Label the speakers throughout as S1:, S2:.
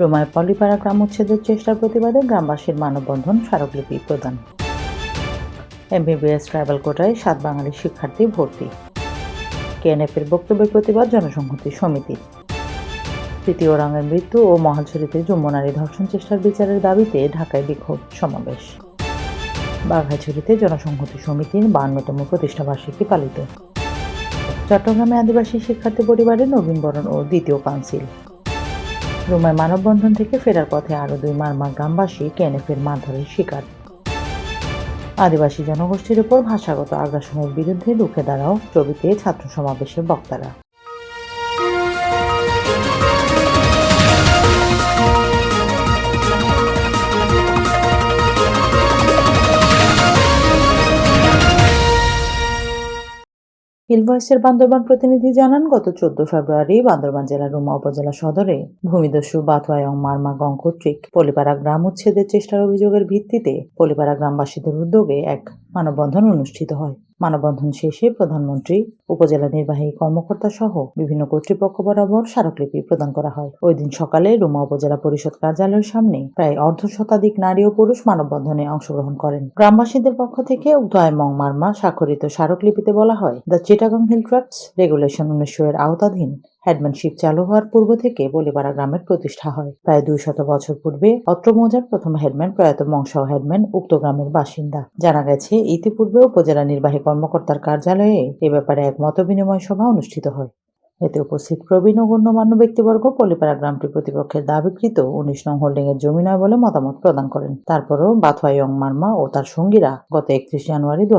S1: রোমায় পলিপাড়া গ্রাম উচ্ছেদের চেষ্টার প্রতিবাদে গ্রামবাসীর মানববন্ধন স্মারকলিপি প্রদান। এমবিবিএস ট্রাইবাল কোটায় সাত বাঙালি শিক্ষার্থী ভর্তি। কেএনএফের বক্তব্যের প্রতিবাদ জনসংহতি সমিতি তৃতীয় রাঙের মৃত্যু ও মহালছড়িতে যমুনারী ধর্ষণ চেষ্টার বিচারের দাবিতে ঢাকায় বিক্ষোভ সমাবেশ। বাঘাইছড়িতে জনসংহতি সমিতির বান্নতম প্রতিষ্ঠাবার্ষিকী পালিত। চট্টগ্রামে আদিবাসী শিক্ষার্থী পরিবারের নবীনবরণ ও দ্বিতীয় কাউন্সিল। রুমায় মানববন্ধন থেকে ফেরার পথে আরও দুই মারমা গ্রামবাসী কেএনএফের মারধরের শিকার। আদিবাসী জনগোষ্ঠীর উপর ভাষাগত আগ্রাসনের বিরুদ্ধে রুখে দাঁড়াও প্রভৃতি ছাত্র সমাবেশের বক্তারা। হিলভয়েসের বান্দরবান প্রতিনিধি জানান, গত চোদ্দ ফেব্রুয়ারি বান্দরবান জেলার রুমা উপজেলা সদরে ভূমিদস্যু বাথওয়ায়ং মারমা গং কর্তৃক পলিপাড়া গ্রাম উচ্ছেদের চেষ্টার অভিযোগের ভিত্তিতে পলিপাড়া গ্রামবাসীদের উদ্যোগে এক মানববন্ধন অনুষ্ঠিত হয়। মানববন্ধন শেষে প্রধানমন্ত্রী, উপজেলা নির্বাহী কর্মকর্তা সহ বিভিন্ন কর্তৃপক্ষ বরাবর স্মারকলিপি প্রদান করা হয়। ওই দিন সকালে রুমা উপজেলা পরিষদ কার্যালয়ের সামনে প্রায় অর্ধ শতাধিক নারী ও পুরুষ মানববন্ধনে অংশগ্রহণ করেন। গ্রামবাসীদের পক্ষ থেকে উদয় মং মার্মা স্বাক্ষরিত স্মারকলিপিতে বলা হয়, the Chittagong hill tracts regulation উনিশশো এর আওতাধীন হেডম্যানশিপ চালু হওয়ার পূর্ব থেকে বলিপাড়া গ্রামের প্রতিষ্ঠা হয়। প্রায় দুই শত বছর পূর্বে অত্র মৌজার প্রথম হেডম্যান প্রয়াত মংসাও হেডম্যান উক্ত গ্রামের বাসিন্দা। জানা গেছে, ইতিপূর্বে উপজেলা নির্বাহী কর্মকর্তার কার্যালয়ে এ ব্যাপারে এক মতবিনিময় সভা অনুষ্ঠিত হয়। এতে উপস্থিত প্রবীণ ও গণ্যমান্য ব্যক্তিবর্গ পলিপাড়া গ্রামটি প্রতিপক্ষের দাবিকৃত উনিশ নং হোল্ডিং এর জমি নয় বলে মতামত প্রদান করেন। তারপরও বাথওয়াইয়ং মার্মা ও তার সঙ্গীরা গত একত্রিশ জানুয়ারি দু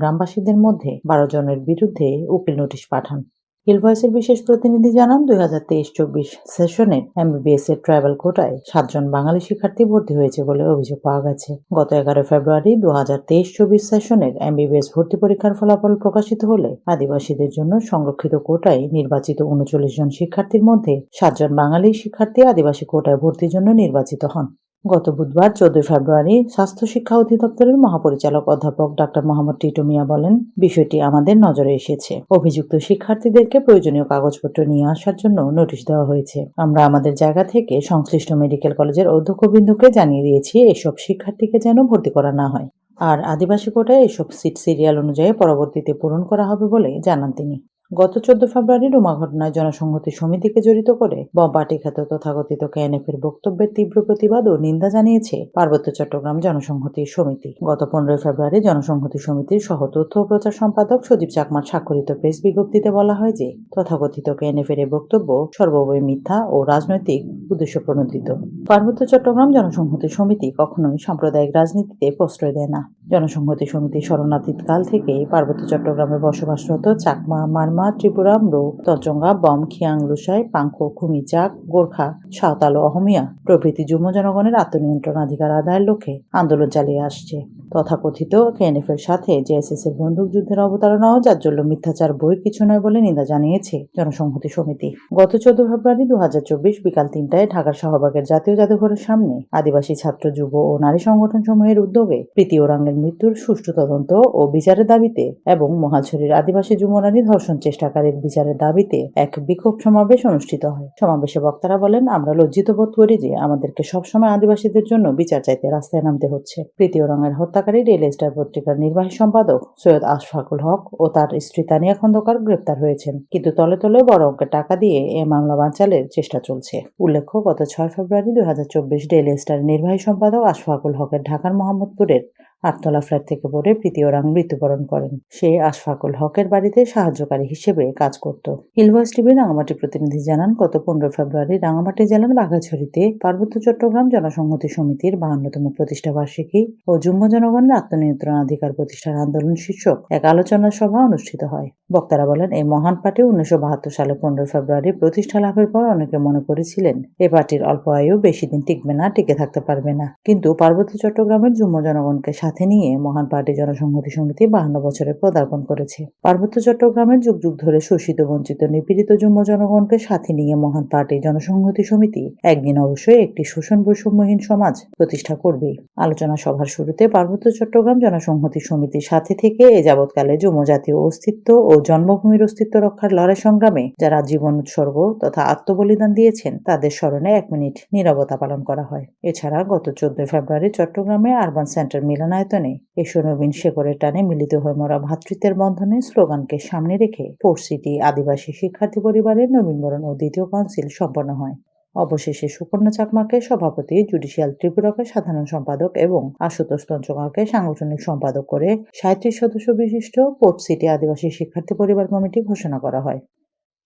S1: গ্রামবাসীদের মধ্যে বারো জনের বিরুদ্ধে উকিল নোটিশ পাঠান। হিলভয়েসের বিশেষ প্রতিনিধি জানান দুই হাজার তেইশ চব্বিশ সেশনের এমবিবিএস এর ট্রাইবাল কোটায় সাতজন বাঙালি শিক্ষার্থী ভর্তি হয়েছে বলে অভিযোগ পাওয়া গেছে। গত এগারো ফেব্রুয়ারি দু হাজার তেইশ চব্বিশ সেশনের এমবিবিএস ভর্তি পরীক্ষার ফলাফল প্রকাশিত হলে আদিবাসীদের জন্য সংরক্ষিত কোটায় নির্বাচিত উনচল্লিশ জন শিক্ষার্থীর মধ্যে সাতজন বাঙালি শিক্ষার্থী আদিবাসী কোটায় ভর্তির জন্য নির্বাচিত হন। গত বুধবার চোদ্দই ফেব্রুয়ারি স্বাস্থ্য শিক্ষা অধিদপ্তরের মহাপরিচালক অধ্যাপক ডাক্তার মোহাম্মদ টিটু মিয়া বলেন, বিষয়টি আমাদের নজরে এসেছে। অভিযুক্ত শিক্ষার্থীদেরকে প্রয়োজনীয় কাগজপত্র নিয়ে আসার জন্য নোটিশ দেওয়া হয়েছে। আমরা আমাদের জায়গা থেকে সংশ্লিষ্ট মেডিকেল কলেজের অধ্যক্ষবৃন্দকে জানিয়ে দিয়েছি, এসব শিক্ষার্থীকে যেন ভর্তি করা না হয়। আর আদিবাসী কোটায় এসব সিট সিরিয়াল অনুযায়ী পরবর্তীতে পূরণ করা হবে বলে জানান তিনি। গত চোদ্দ ফেব্রুয়ারি রুমা ঘটনায় জনসংহতি সমিতিকে জড়িত করে বম্বাটি খ্যাত তথাকথিত কেএনএফের বক্তব্যের তীব্র প্রতিবাদ ও নিন্দা জানিয়েছে পার্বত্য চট্টগ্রাম জনসংহতি সমিতি। গত পনেরোই ফেব্রুয়ারি জনসংহতি সমিতির সহ তথ্য প্রচার সম্পাদক সজীব চাকমার স্বাক্ষরিত প্রেস বিজ্ঞপ্তিতে বলা হয় যে, তথাকথিত কেএনএফের এই বক্তব্য সর্ববয় মিথ্যা ও রাজনৈতিক উদ্দেশ্য প্রণোদিত। পার্বত্য চট্টগ্রাম জনসংহতি সমিতি কখনোই সাম্প্রদায়িক রাজনীতিতে প্রশ্রয় দেয় না। জনসংহতি সমিতি শরণাতীত কাল থেকে পার্বত্য চট্টগ্রামে বসবাসরত চাকমা, মারমা ত্রিপুরা ম্রো তচঙ্গা বম খিয়াং লুসাই পাংখো খুমিচাক গোর্খা সাঁওতাল অহমিয়া প্রভৃতি যুব জনগণের আত্মনিয়ন্ত্রণাধিকার আদায়ের লক্ষ্যে আন্দোলন চালিয়ে আসছে। তথাকথিত কেএনএফ এর সাথে জেএসএস এর বন্দুক যুদ্ধের অবতারণা ও জাজ্জল্য মিথ্যাচার বই কিছু নয় বলে নিন্দা জানিয়েছে জনসংহতি সমিতি। গত চোদ্দ ফেব্রুয়ারি দুহাজার চব্বিশ বিকাল তিনটায় ঢাকার শাহবাগের জাতীয় জাদুঘরের সামনে আদিবাসী ছাত্র, যুব ও নারী সংগঠন সমূহের উদ্যোগে প্রীতি ওরাঙ্গের মৃত্যুর সুষ্ঠু তদন্ত ও বিচারের দাবিতে এবং মহালছড়ির আদিবাসী যুব নারী ধর্ষণ চেষ্টাকারীর বিচারের দাবিতে এক বিক্ষোভ সমাবেশ অনুষ্ঠিত হয়। সমাবেশে বক্তারা বলেন, আমরা লজ্জিত বোধ করি যে আমাদেরকে সবসময় আদিবাসীদের জন্য বিচার চাইতে রাস্তায় নামতে হচ্ছে। প্রীতি ওরাঙ্গের হত্যাকারী ডেইলি স্টার পত্রিকার নির্বাহী সম্পাদক সৈয়দ আশফাকুল হক ও তার স্ত্রী তানিয়া খন্দকার গ্রেপ্তার হয়েছেন। কিন্তু তলে তলে বড় অঙ্কের টাকা দিয়ে এ মামলা বাঁচালের চেষ্টা চলছে। উল্লেখ্য, গত ছয় ফেব্রুয়ারি দুই হাজার চব্বিশ ডেইলি স্টার নির্বাহী সম্পাদক আশফাকুল হকের ঢাকার মোহাম্মদপুরের আটতলা ফ্ল্যাট থেকে পড়ে প্রীতি ওরাং মৃত্যুবরণ করেন। সে আশফাকুল হকের বাড়িতে সাহায্যকারী হিসেবে কাজ করত। হিলভয়েস টিভি রাঙামাটি প্রতিনিধি জানান, গত পনেরো ফেব্রুয়ারি রাঙামাটি জেলার বাঘাছড়িতে পার্বত্য চট্টগ্রাম জনসংহতি সমিতির বাহান্নতম প্রতিষ্ঠা বার্ষিকী ও যুম্ম জনগণের আত্মনিয়ন্ত্রণাধিকার প্রতিষ্ঠার আন্দোলন শীর্ষক এক আলোচনা সভা অনুষ্ঠিত হয়। বক্তারা বলেন, এই মহান পার্টি উনিশশো বাহাত্তর সালে পনেরো ফেব্রুয়ারি প্রতিষ্ঠা লাভের পর অনেকে মনে করেছিলেন, এ পার্টির অল্প আয়ু বেশি দিন টিকবে না, টিকে থাকতে পারবে না। কিন্তু পার্বত্য চট্টগ্রামের যুম্ম জনগণকে সাথে নিয়ে মহান পার্টি জনসংহতি সমিতি বাহান্ন বছরে পদার্পণ করেছে। পার্বত্য চট্টগ্রামের যুগ যুগ ধরে শোষিত, বঞ্চিত, নিপীড়িত যুম্ম জনগণকে সাথে নিয়ে মহান পার্টি জনসংহতি সমিতি একদিন অবশ্যই একটি শোষণ বৈষম্যহীন সমাজ প্রতিষ্ঠা করবেই আলোচনা সভার শুরুতে পার্বত্য চট্টগ্রাম জনসংহতি সমিতির সাথে থেকে এ যাবৎকালে যুব জাতীয় অস্তিত্ব ও জন্মভূমির অস্তিত্ব রক্ষার লড়াই সংগ্রামে যারা জীবন উৎসর্গ তথা আত্মবলিদান দিয়েছেন, তাদের স্মরণে এক মিনিট নিরবতা পালন করা হয়। এছাড়া গত চোদ্দই ফেব্রুয়ারি চট্টগ্রামে আরবান সেন্টার মিলনায়তনে এসো নবীন শেখরের টানে মিলিত হয়ে মরা ভ্রাতৃত্বের বন্ধনে স্লোগানকে সামনে রেখে ফোর্ট সিটি আদিবাসী শিক্ষার্থী পরিবারের নবীনবরণ ও দ্বিতীয় কাউন্সিল সম্পন্ন হয়। অবশেষে সুকন্যা চাকমাকে সভাপতি, জুডিশিয়াল ত্রিপুরাকে সাধারণ সম্পাদক এবং আশুতোষ তঞ্চকরকে সাংগঠনিক সম্পাদক করে সাঁত্রিশ সদস্য বিশিষ্ট পোর্ট সিটি আদিবাসী শিক্ষার্থী পরিবার কমিটি ঘোষণা করা হয়।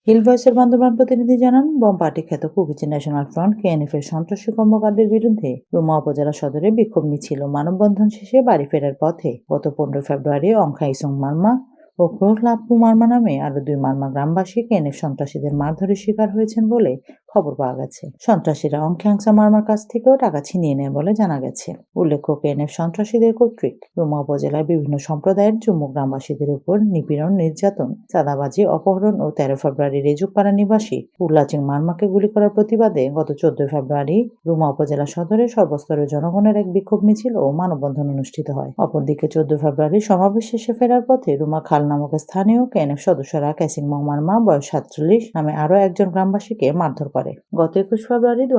S1: হিল ভয়েসের বান্দরবান প্রতিনিধি জানান, বম পার্টি খ্যাত কুকিচি ন্যাশনাল ফ্রন্ট কেএনএফ এর সন্ত্রাসী কর্মকাণ্ডের বিরুদ্ধে রুমা উপজেলা সদরে বিক্ষোভ মিছিল ও মানববন্ধন শেষে বাড়ি ফেরার পথে গত পনেরো ফেব্রুয়ারি অংখা ইসং মার্মা ও ক্রোহলাপু মার্মা নামে আরও দুই মার্মা গ্রামবাসী কেএনএফ সন্ত্রাসীদের মারধরের শিকার হয়েছেন বলে খবর পাওয়া গেছে। সন্ত্রাসীরা অংখ্যাংসা মার্মার কাছ থেকেও টাকা ছিনিয়ে নেয় বলে জানা গেছে। উল্লেখ্য, কেএনএফ সন্ত্রাসীদের কর্তৃক রুমা উপজেলার বিভিন্ন সম্প্রদায়ের জম্মু গ্রামবাসীদের উপর নিপীড়ন, নির্যাতন, চাঁদাবাজি, অপহরণ ও তেরো ফেব্রুয়ারি রেজুকপাড়া নিবাসী উল্লাচিং মার্মাকে গুলি করার প্রতিবাদে গত চোদ্দই ফেব্রুয়ারি রুমা উপজেলা সদরে সর্বস্তরের জনগণের এক বিক্ষোভ মিছিল ও মানববন্ধন অনুষ্ঠিত হয়। অপরদিকে চোদ্দ ফেব্রুয়ারি সমাবেশ শেষে ফেরার পথে রুমা খাল নামক স্থানীয় কেএনএফ সদস্যরা ক্যাসিং মার্মা, বয়স সাতচল্লিশ, নামে আরও একজন গ্রামবাসীকে মারধর করে। গত একুশ ফেব্রুয়ারি দু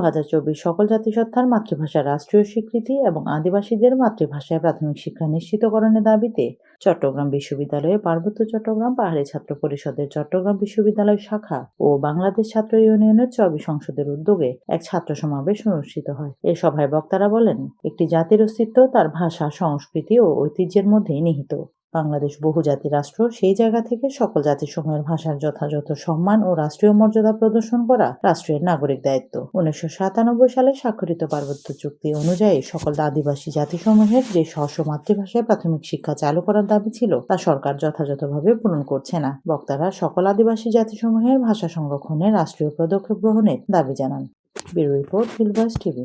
S1: সকল জাতিসত্তার মাতৃভাষা, রাষ্ট্রীয় স্বীকৃতি এবং আদিবাসীদের মাতৃভাষায় প্রাথমিক শিক্ষা নিশ্চিতকরণের দাবিতে চট্টগ্রাম বিশ্ববিদ্যালয়ে পার্বত্য চট্টগ্রাম পাহাড়ি ছাত্র পরিষদের চট্টগ্রাম বিশ্ববিদ্যালয় শাখা ও বাংলাদেশ ছাত্র ইউনিয়নের চবি সংসদের উদ্যোগে এক ছাত্র সমাবেশ অনুষ্ঠিত হয়। এ সভায় বক্তারা বলেন, একটি জাতির অস্তিত্ব তার ভাষা, সংস্কৃতি ও ঐতিহ্যের মধ্যেই নিহিত। বাংলাদেশ বহুজাতি রাষ্ট্র, সেই জায়গা থেকে সকল জাতিসমূহের ভাষার যথাযথ সম্মান ও রাষ্ট্রীয় মর্যাদা প্রদর্শন করা রাষ্ট্রের নাগরিক দায়িত্ব। উনিশশো সাতানব্বই সালে স্বাক্ষরিত পার্বত্য চুক্তি অনুযায়ী সকল আদিবাসী জাতিসমূহের যে স্ব, মাতৃভাষায় প্রাথমিক শিক্ষা চালু করার দাবি ছিল, তা সরকার যথাযথভাবে পূরণ করছে না। বক্তারা সকল আদিবাসী জাতিসমূহের ভাষা সংরক্ষণে রাষ্ট্রীয় পদক্ষেপ গ্রহণের দাবি জানান। Bureau report TV.